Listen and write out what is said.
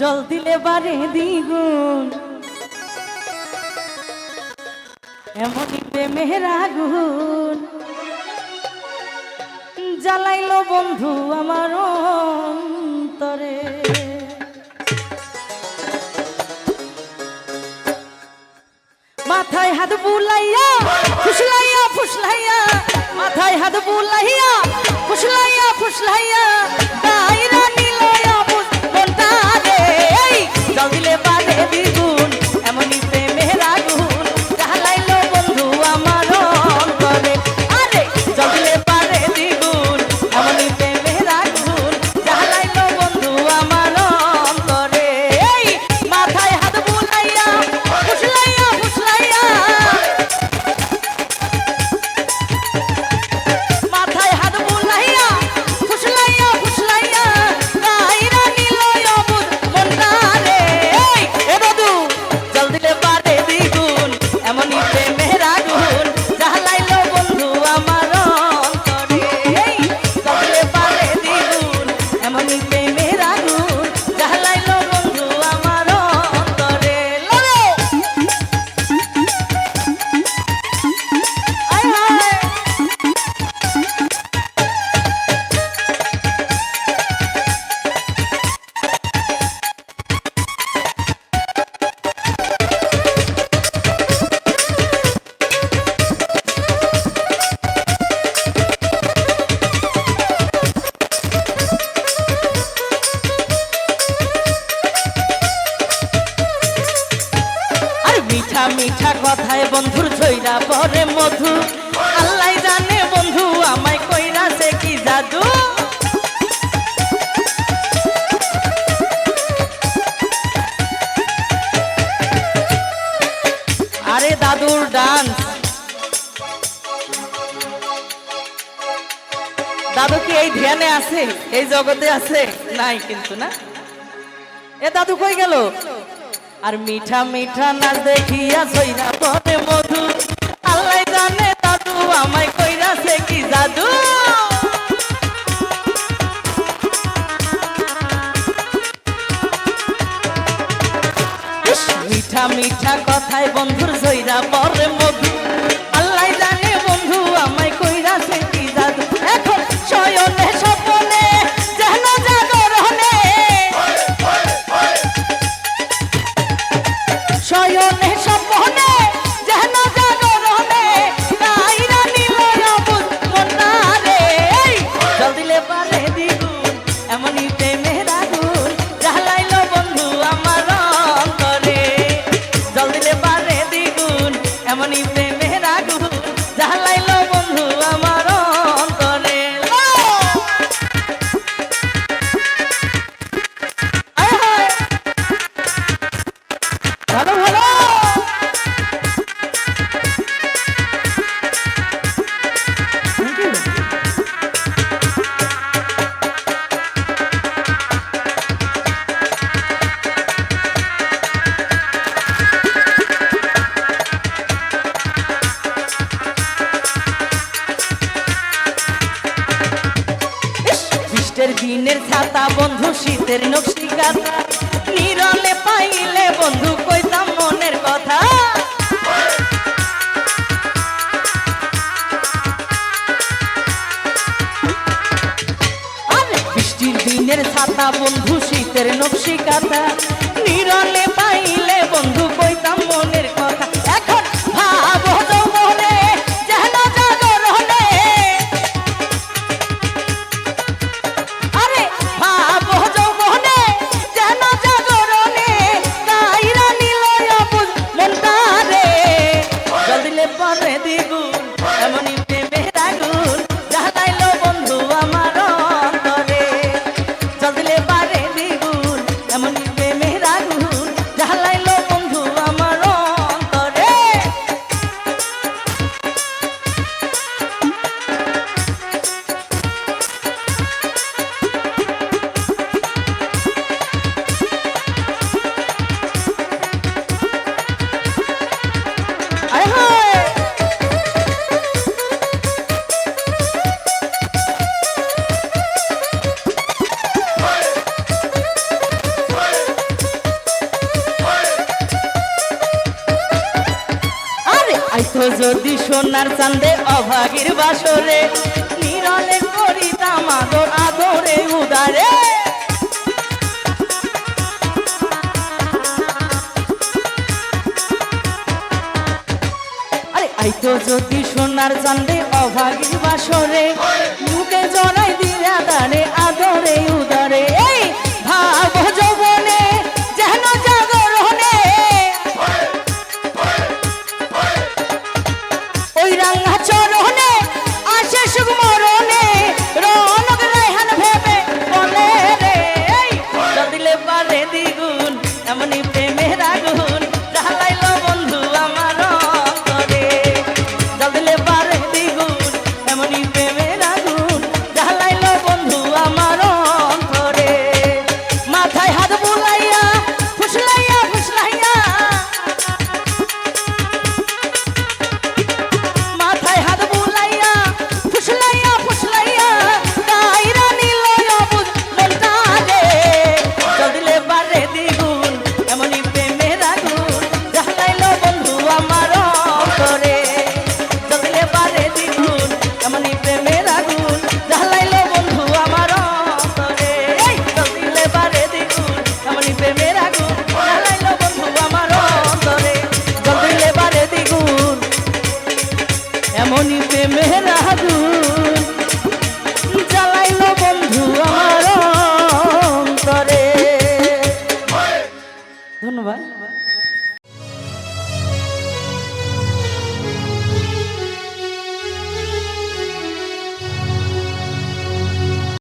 জল দিলে বারে দ্বিগুণ। এমনই প্রেমের আগুন। জ্বালাইলো বন্ধু আমার অন্তরে। মাথায় হাত বুলাইয়া ফুসলাইয়া বন্ধুর ছইরা পরে মধু। আল্লাহ জানে বন্ধু, আমায় কইরা সে কি জাদু? আরে দাদুর ডান্স। দাদু কি এই ধ্যানে আছে? এই জগতে আছে? নাই কিন্তু না। এ দাদু কই গেল? আর মিঠা মিঠা নাচ দেখিয়া সইরা পরে মধু। আল্লাহ জানে দাদু, আমায় কইরা সে কি জাদু? মিঠা মিঠা কথায় বন্ধুর সইরা পরে মধু। শয়নে বৃষ্টির দিনের ছাতা, বন্ধু, শীতের নকশি কাঁথা নিরলে পাইলে বন্ধু, কইতাম মনের কথা। ছাতা, বন্ধু, শীতের নকশি কাঁথা নিরলে পাইলে বন্ধু সোনার চান্দে অভাগীর বাসরে নিরলে করিতাম আদর আদরে উদারে। আইতো যদি সোনার চান্দে অভাগীর বাসরে, মুখে জড়াই